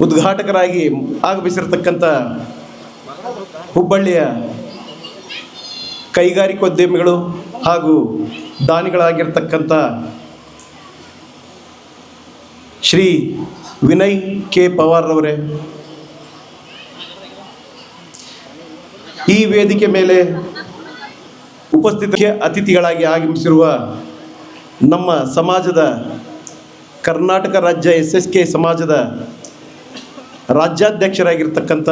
ಉದ್ಘಾಟಕರಾಗಿ ಆಗಮಿಸಿರ್ತಕ್ಕಂಥ ಹುಬ್ಬಳ್ಳಿಯ ಕೈಗಾರಿಕೋದ್ಯಮಿಗಳು ಹಾಗೂ ದಾನಿಗಳಾಗಿರ್ತಕ್ಕಂಥ ಶ್ರೀ ವಿನಯ್ ಕೆ ಪವಾರ್ರವರೇ ಈ ವೇದಿಕೆ ಮೇಲೆ ಉಪಸ್ಥಿತಿಗೆ ಅತಿಥಿಗಳಾಗಿ ಆಗಮಿಸಿರುವ ನಮ್ಮ ಸಮಾಜದ ಕರ್ನಾಟಕ ರಾಜ್ಯ ಎಸ್ ಎಸ್ ಕೆ ಸಮಾಜದ ರಾಜ್ಯಾಧ್ಯಕ್ಷರಾಗಿರ್ತಕ್ಕಂಥ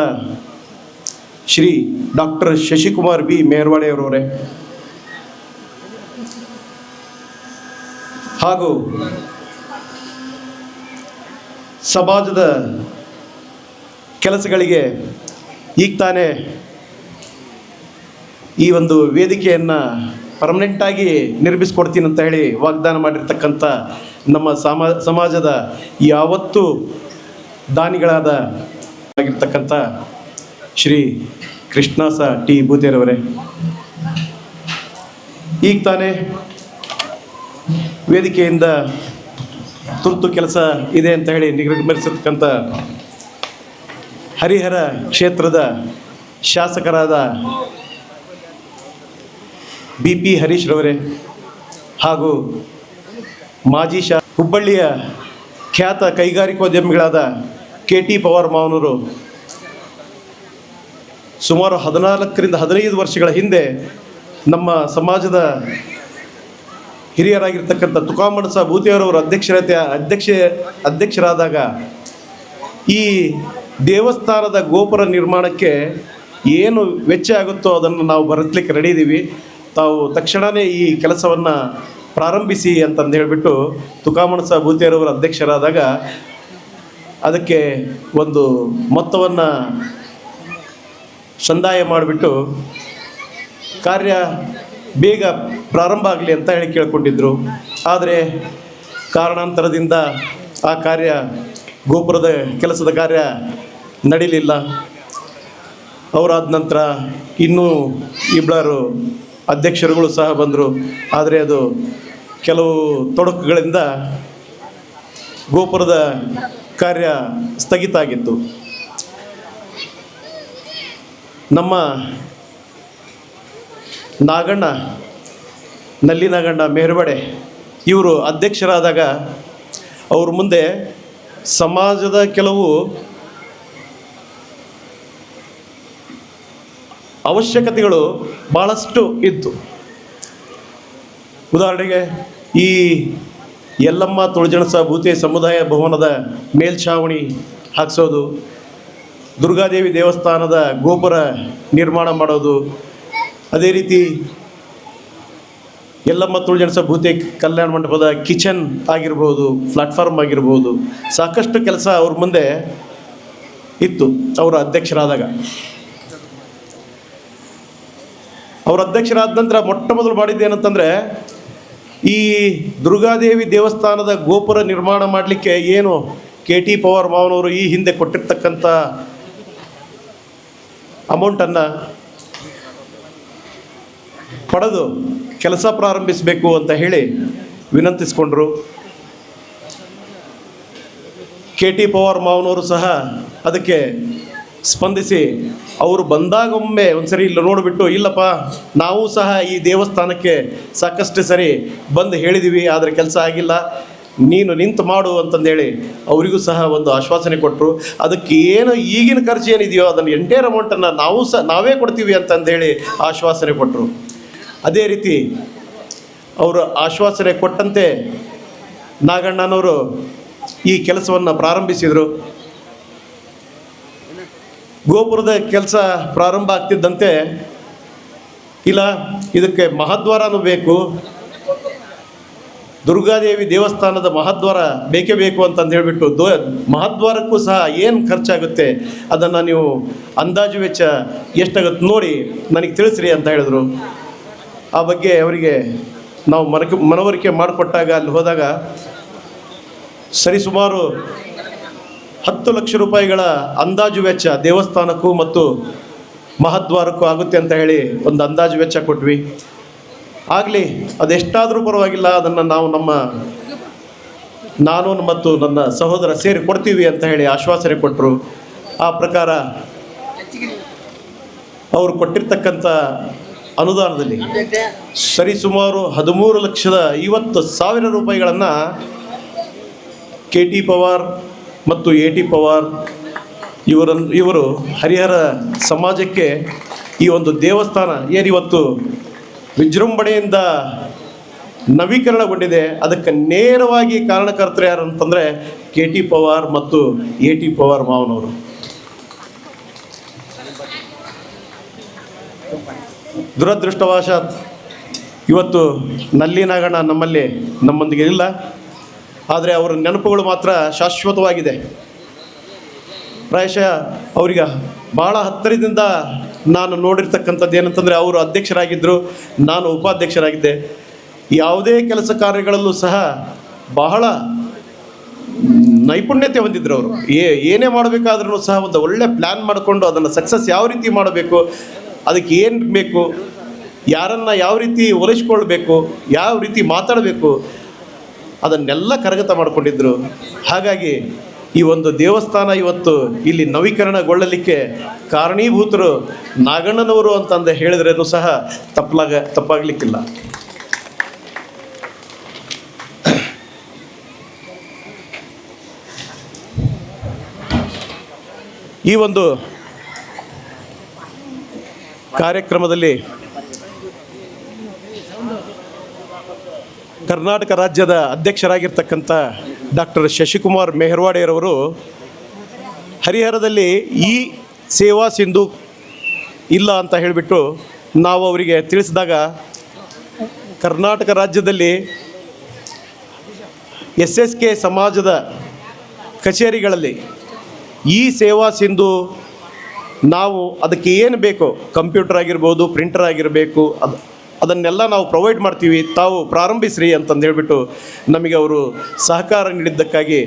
ಶ್ರೀ ಡಾಕ್ಟರ್ ಶಶಿಕುಮಾರ್ ಬಿ. ಮೇರ್ವಾಡೆಯವರವರೇ ಹಾಗೂ ಸಮಾಜದ ಕೆಲಸಗಳಿಗೆ ಈಗ ತಾನೇ ಈ ಒಂದು ವೇದಿಕೆಯನ್ನು ಪರ್ಮನೆಂಟಾಗಿ ನಿರ್ಮಿಸ್ಕೊಡ್ತೀನಿ ಅಂತ ಹೇಳಿ ವಾಗ್ದಾನ ಮಾಡಿರ್ತಕ್ಕಂಥ ನಮ್ಮ ಸಮ, ಸಮಾಜದ ಯಾವತ್ತೂ ದಾನಿಗಳಾದ ಆಗಿರ್ತಕ್ಕಂಥ ಶ್ರೀ ಕೃಷ್ಣಾಸ ಟಿ. ಭೂತೇರವರೇ ಈಗ ತಾನೇ ವೇದಿಕೆಯಿಂದ ತುರ್ತು ಕೆಲಸ ಇದೆ ಅಂತ ಹೇಳಿ ನಿರ್ಗಮಿಸಿರ್ತಕ್ಕಂಥ ಹರಿಹರ ಕ್ಷೇತ್ರದ ಶಾಸಕರಾದ ಬಿ ಪಿ ಹರೀಶ್ ರವರೇ ಹಾಗೂ ಮಾಜಿ ಶಾ ಹುಬ್ಬಳ್ಳಿಯ ಖ್ಯಾತ ಕೈಗಾರಿಕೋದ್ಯಮಿಗಳಾದ ಕೆ ಟಿ ಪವಾರ್ ಮಾವನವರು ಸುಮಾರು ಹದಿನಾಲ್ಕರಿಂದ ಹದಿನೈದು ವರ್ಷಗಳ ಹಿಂದೆ ನಮ್ಮ ಸಮಾಜದ ಹಿರಿಯರಾಗಿರ್ತಕ್ಕಂಥ ತುಕಾಮಣಸ ಭೂತಿಯವರವರು ಅಧ್ಯಕ್ಷರತೆ, ಅಧ್ಯಕ್ಷ, ಅಧ್ಯಕ್ಷರಾದಾಗ ಈ ದೇವಸ್ಥಾನದ ಗೋಪುರ ನಿರ್ಮಾಣಕ್ಕೆ ಏನು ವೆಚ್ಚ ಆಗುತ್ತೋ ಅದನ್ನು ನಾವು ಬರತ್ಲಿಕ್ಕೆ ರೆಡಿ ಇದ್ದೀವಿ ತಾವು ತಕ್ಷಣವೇ ಈ ಕೆಲಸವನ್ನು ಪ್ರಾರಂಭಿಸಿ ಅಂತಂದು ಹೇಳಿಬಿಟ್ಟು ತುಕಾಮಣಸ ಭೂತಿಯರವರು ಅಧ್ಯಕ್ಷರಾದಾಗ ಅದಕ್ಕೆ ಒಂದು ಮೊತ್ತವನ್ನು ಸಂದಾಯ ಮಾಡಿಬಿಟ್ಟು ಕಾರ್ಯ ಬೇಗ ಪ್ರಾರಂಭ ಆಗಲಿ ಅಂತ ಹೇಳಿ ಕೇಳಿಕೊಂಡಿದ್ದರು ಆದರೆ ಕಾರಣಾಂತರದಿಂದ ಆ ಕಾರ್ಯ ಗೋಪುರದ ಕೆಲಸದ ಕಾರ್ಯ ನಡೀಲಿಲ್ಲ. ಅವರಾದ ನಂತರ ಇನ್ನೂ ಇಬ್ಬರು ಅಧ್ಯಕ್ಷರುಗಳು ಸಹ ಬಂದರು. ಆದರೆ ಅದು ಕೆಲವು ತೊಡಕುಗಳಿಂದ ಗೋಪುರದ ಕಾರ್ಯ ಸ್ಥಗಿತ ಆಗಿತ್ತು ನಮ್ಮ ನಾಗಣ್ಣ, ನಲ್ಲಿ ನಾಗಣ್ಣ ಮೇರ್ಬಡೆ ಇವರು ಅಧ್ಯಕ್ಷರಾದಾಗ ಅವ್ರ ಮುಂದೆ ಸಮಾಜದ ಕೆಲವು ಅವಶ್ಯಕತೆಗಳು ಭಾಳಷ್ಟು ಇತ್ತು. ಉದಾಹರಣೆಗೆ ಈ ಯಲ್ಲಮ್ಮ ತುಳಜಣಸ ಭೂತೆ ಸಮುದಾಯ ಭವನದ ಮೇಲ್ಛಾವಣಿ ಹಾಕ್ಸೋದು, ದುರ್ಗಾದೇವಿ ದೇವಸ್ಥಾನದ ಗೋಪುರ ನಿರ್ಮಾಣ ಮಾಡೋದು. ಅದೇ ರೀತಿ ಎಲ್ಲಮ್ಮ ತುಳಜಣಸ ಭೂತೆ ಕಲ್ಯಾಣ ಮಂಟಪದ ಕಿಚನ್ ಆಗಿರ್ಬೋದು, ಪ್ಲಾಟ್ಫಾರ್ಮ್ ಆಗಿರ್ಬೋದು, ಸಾಕಷ್ಟು ಕೆಲಸ ಅವ್ರ ಮುಂದೆ ಇತ್ತು, ಅವರ ಅಧ್ಯಕ್ಷರಾದಾಗ. ಅವ್ರ ಅಧ್ಯಕ್ಷರಾದ ನಂತರ ಮೊಟ್ಟ ಮೊದಲು ಮಾಡಿದ್ದೇನಂತಂದರೆ ಈ ದುರ್ಗಾದೇವಿ ದೇವಸ್ಥಾನದ ಗೋಪುರ ನಿರ್ಮಾಣ ಮಾಡಲಿಕ್ಕೆ ಏನು ಕೆ ಟಿ ಪವರ್ ಮಾವನವರು ಈ ಹಿಂದೆ ಕೊಟ್ಟಿರ್ತಕ್ಕಂಥ ಅಮೌಂಟನ್ನು ಪಡೆದು ಕೆಲಸ ಪ್ರಾರಂಭಿಸಬೇಕು ಅಂತ ಹೇಳಿ ವಿನಂತಿಸ್ಕೊಂಡ್ರು. ಕೆ ಟಿ ಪವರ್ ಮಾವನವರು ಸಹ ಅದಕ್ಕೆ ಸ್ಪಂದಿಸಿ, ಅವರು ಬಂದಾಗೊಮ್ಮೆ ಒಂದು ಸರಿ ಇಲ್ಲಿ ನೋಡಿಬಿಟ್ಟು, ಇಲ್ಲಪ್ಪ, ನಾವು ಸಹ ಈ ದೇವಸ್ಥಾನಕ್ಕೆ ಸಾಕಷ್ಟು ಸರಿ ಬಂದು ಹೇಳಿದ್ದೀವಿ ಆದರೆ ಕೆಲಸ ಆಗಿಲ್ಲ. ನೀನು ನಿಂತು ಮಾಡು ಅಂತಂದೇಳಿ ಅವರಿಗೂ ಸಹ ಒಂದು ಆಶ್ವಾಸನೆ ಕೊಟ್ಟರು ಅದಕ್ಕೆ ಏನು ಈಗಿನ ಖರ್ಚು ಏನಿದೆಯೋ ಅದನ್ನು ಎಂಟೇರ್ ಅಮೌಂಟನ್ನು ನಾವು ಸಹ ನಾವೇ ಕೊಡ್ತೀವಿ ಅಂತಂದೇಳಿ ಆಶ್ವಾಸನೆ ಕೊಟ್ಟರು ಅದೇ ರೀತಿ ಅವರು ಆಶ್ವಾಸನೆ ಕೊಟ್ಟಂತೆ ನಾಗಣ್ಣನವರು ಈ ಕೆಲಸವನ್ನು ಪ್ರಾರಂಭಿಸಿದರು. ಗೋಪುರದ ಕೆಲಸ ಪ್ರಾರಂಭ ಆಗ್ತಿದ್ದಂತೆ, ಇಲ್ಲ, ಇದಕ್ಕೆ ಮಹಾದ್ವಾರನೂ ಬೇಕು. ದುರ್ಗಾದೇವಿ ದೇವಸ್ಥಾನದ ಮಹಾದ್ವಾರ ಬೇಕೇ ಬೇಕು ಅಂತಂದು ಹೇಳಿಬಿಟ್ಟು ದೋ, ಮಹಾದ್ವಾರಕ್ಕೂ ಸಹ ಏನು ಖರ್ಚಾಗುತ್ತೆ, ಅದನ್ನು ನೀವು ಅಂದಾಜು ವೆಚ್ಚ ಎಷ್ಟಾಗುತ್ತೆ ನೋಡಿ ನನಗೆ ತಿಳಿಸ್ರಿ ಅಂತ ಹೇಳಿದ್ರು. ಆ ಬಗ್ಗೆ ಅವರಿಗೆ ನಾವು ಮನಕ, ಮನವರಿಕೆ ಮಾಡಿಕೊಟ್ಟಾಗ ಅಲ್ಲಿ ಹೋದಾಗ ಸರಿಸುಮಾರು ಹತ್ತು ಲಕ್ಷ ರೂಪಾಯಿಗಳ ಅಂದಾಜು ವೆಚ್ಚ ದೇವಸ್ಥಾನಕ್ಕೂ ಮತ್ತು ಮಹದ್ವಾರಕ್ಕೂ ಆಗುತ್ತೆ ಅಂತ ಹೇಳಿ ಒಂದು ಅಂದಾಜು ವೆಚ್ಚ ಕೊಟ್ವಿ. ಆಗಲಿ, ಅದೆಷ್ಟಾದರೂ ಪರವಾಗಿಲ್ಲ, ಅದನ್ನು ನಾವು ನಮ್ಮ ನಾನು ಮತ್ತು ನನ್ನ ಸಹೋದರ ಸೇರಿ ಕೊಡ್ತೀವಿ ಅಂತ ಹೇಳಿ ಆಶ್ವಾಸನೆ ಕೊಟ್ಟರು ಆ ಪ್ರಕಾರ ಅವರು ಕೊಟ್ಟಿರ್ತಕ್ಕಂಥ ಅನುದಾನದಲ್ಲಿ ಸರಿಸುಮಾರು ಹದಿಮೂರು ಲಕ್ಷದ ಐವತ್ತು ಸಾವಿರ ರೂಪಾಯಿಗಳನ್ನು ಕೆ ಟಿ ಪವಾರ್ ಮತ್ತು ಎ ಟಿ ಪವಾರ್ ಇವರನ್ನು ಇವರು ಹರಿಹರ ಸಮಾಜಕ್ಕೆ ಈ ಒಂದು ದೇವಸ್ಥಾನ ಏನಿವತ್ತು ವಿಜೃಂಭಣೆಯಿಂದ ನವೀಕರಣಗೊಂಡಿದೆ. ಅದಕ್ಕೆ ನೇರವಾಗಿ ಕಾರಣಕರ್ತರು ಯಾರು ಅಂತಂದರೆ ಕೆ ಟಿ ಪವಾರ್ ಮತ್ತು ಎ ಟಿ ಪವಾರ್ ಮಾವನವರು. ದುರದೃಷ್ಟವಶಾತ್ ಇವತ್ತು ನಲ್ಲಿ ನಾಗಣ್ಣ ನಮ್ಮಲ್ಲಿ ನಮ್ಮೊಂದಿಗೆ ಇಲ್ಲ. ಆದರೆ ಅವರ ನೆನಪುಗಳು ಮಾತ್ರ ಶಾಶ್ವತವಾಗಿದೆ. ಪ್ರಾಯಶಃ ಅವರಿಗೆ ಭಾಳ ಹತ್ತಿರದಿಂದ ನಾನು ನೋಡಿರ್ತಕ್ಕಂಥದ್ದು ಏನಂತಂದರೆ ಅವರು ಅಧ್ಯಕ್ಷರಾಗಿದ್ದರು ನಾನು ಉಪಾಧ್ಯಕ್ಷರಾಗಿದ್ದೆ. ಯಾವುದೇ ಕೆಲಸ ಕಾರ್ಯಗಳಲ್ಲೂ ಸಹ ಬಹಳ ನೈಪುಣ್ಯತೆ ಹೊಂದಿದ್ರು ಅವರು. ಏನೇ ಮಾಡಬೇಕಾದ್ರೂ ಸಹ ಒಂದು ಒಳ್ಳೆ ಪ್ಲ್ಯಾನ್ ಮಾಡಿಕೊಂಡು ಅದನ್ನು ಸಕ್ಸಸ್ ಯಾವ ರೀತಿ ಮಾಡಬೇಕು, ಅದಕ್ಕೆ ಏನು ಬೇಕು, ಯಾರನ್ನು ಯಾವ ರೀತಿ ಒಲಿಸ್ಕೊಳ್ಬೇಕು, ಯಾವ ರೀತಿ ಮಾತಾಡಬೇಕು ಅದನ್ನೆಲ್ಲ ಕರಗತ ಮಾಡಿಕೊಂಡಿದ್ರು. ಹಾಗಾಗಿ ಈ ಒಂದು ದೇವಸ್ಥಾನ ಇವತ್ತು ಇಲ್ಲಿ ನವೀಕರಣಗೊಳ್ಳಲಿಕ್ಕೆ ಕಾರಣೀಭೂತರು ನಾಗಣ್ಣನವರು ಅಂತಂದು ಹೇಳಿದ್ರೇನು ಸಹ ತಪ್ಪಲಾಗ ತಪ್ಪಾಗಲಿಕ್ಕಿಲ್ಲ. ಈ ಒಂದು ಕಾರ್ಯಕ್ರಮದಲ್ಲಿ ಕರ್ನಾಟಕ ರಾಜ್ಯದ ಅಧ್ಯಕ್ಷರಾಗಿರ್ತಕ್ಕಂಥ ಡಾಕ್ಟರ್ ಶಶಿಕುಮಾರ್ ಮೆಹರ್ವಾಡೆಯರವರು ಹರಿಹರದಲ್ಲಿ ಈ ಸೇವಾ ಸಿಂಧು ಇಲ್ಲ ಅಂತ ಹೇಳಿಬಿಟ್ಟು ನಾವು ಅವರಿಗೆ ತಿಳಿಸಿದಾಗ ಕರ್ನಾಟಕ ರಾಜ್ಯದಲ್ಲಿ ಎಸ್ ಎಸ್ ಕೆ ಸಮಾಜದ ಕಚೇರಿಗಳಲ್ಲಿ ಈ ಸೇವಾ ಸಿಂಧು ನಾವು ಅದಕ್ಕೆ ಏನು ಬೇಕೋ ಕಂಪ್ಯೂಟರ್ ಆಗಿರ್ಬೋದು ಪ್ರಿಂಟರ್ ಆಗಿರಬೇಕು ಅದು ಅದನ್ನೆಲ್ಲ ನಾವು ಪ್ರೊವೈಡ್ ಮಾಡ್ತೀವಿ, ತಾವು ಪ್ರಾರಂಭಿಸ್ರಿ ಅಂತಂದು ಹೇಳಿಬಿಟ್ಟು ನಮಗೆ ಅವರು ಸಹಕಾರ ನೀಡಿದ್ದಕ್ಕಾಗಿ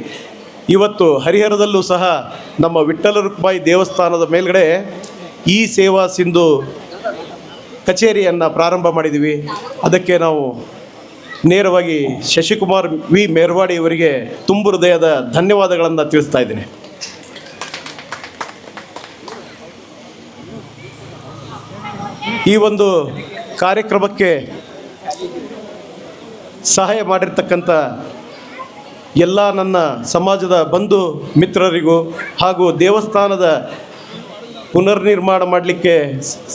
ಇವತ್ತು ಹರಿಹರದಲ್ಲೂ ಸಹ ನಮ್ಮ ವಿಠ್ಠಲ ರುಕ್ಮಾಯಿ ದೇವಸ್ಥಾನದ ಮೇಲ್ಗಡೆ ಈ ಸೇವಾ ಸಿಂಧು ಕಚೇರಿಯನ್ನು ಪ್ರಾರಂಭ ಮಾಡಿದ್ದೀವಿ ಅದಕ್ಕೆ ನಾವು ನೇರವಾಗಿ ಶಶಿಕುಮಾರ್ ವಿ ಮೇರ್ವಾಡಿ ಅವರಿಗೆ ತುಂಬು ಹೃದಯದ ಧನ್ಯವಾದಗಳನ್ನು ತಿಳಿಸ್ತಾ ಇದ್ದೀನಿ. ಈ ಒಂದು ಕಾರ್ಯಕ್ರಮಕ್ಕೆ ಸಹಾಯ ಮಾಡಿರ್ತಕ್ಕಂಥ ಎಲ್ಲ ನನ್ನ ಸಮಾಜದ ಬಂಧು ಮಿತ್ರರಿಗೂ ಹಾಗೂ ದೇವಸ್ಥಾನದ ಪುನರ್ನಿರ್ಮಾಣ ಮಾಡಲಿಕ್ಕೆ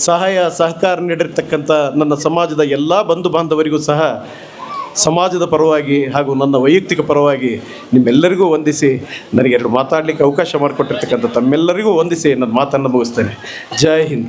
ಸಹಾಯ, ಸಹಕಾರ ನೀಡಿರ್ತಕ್ಕಂಥ ನನ್ನ ಸಮಾಜದ ಎಲ್ಲ ಬಂಧು ಬಾಂಧವರಿಗೂ ಸಹ ಸಮಾಜದ ಪರವಾಗಿ ಹಾಗೂ ನನ್ನ ವೈಯಕ್ತಿಕ ಪರವಾಗಿ ನಿಮ್ಮೆಲ್ಲರಿಗೂ ವಂದಿಸಿ ನನಗೆ ಎರಡು ಮಾತಾಡಲಿಕ್ಕೆ ಅವಕಾಶ ಮಾಡಿಕೊಟ್ಟಿರ್ತಕ್ಕಂಥ ತಮ್ಮೆಲ್ಲರಿಗೂ ವಂದಿಸಿ ನನ್ನ ಮಾತನ್ನು ಮುಗಿಸ್ತೇನೆ. ಜೈ ಹಿಂದ್.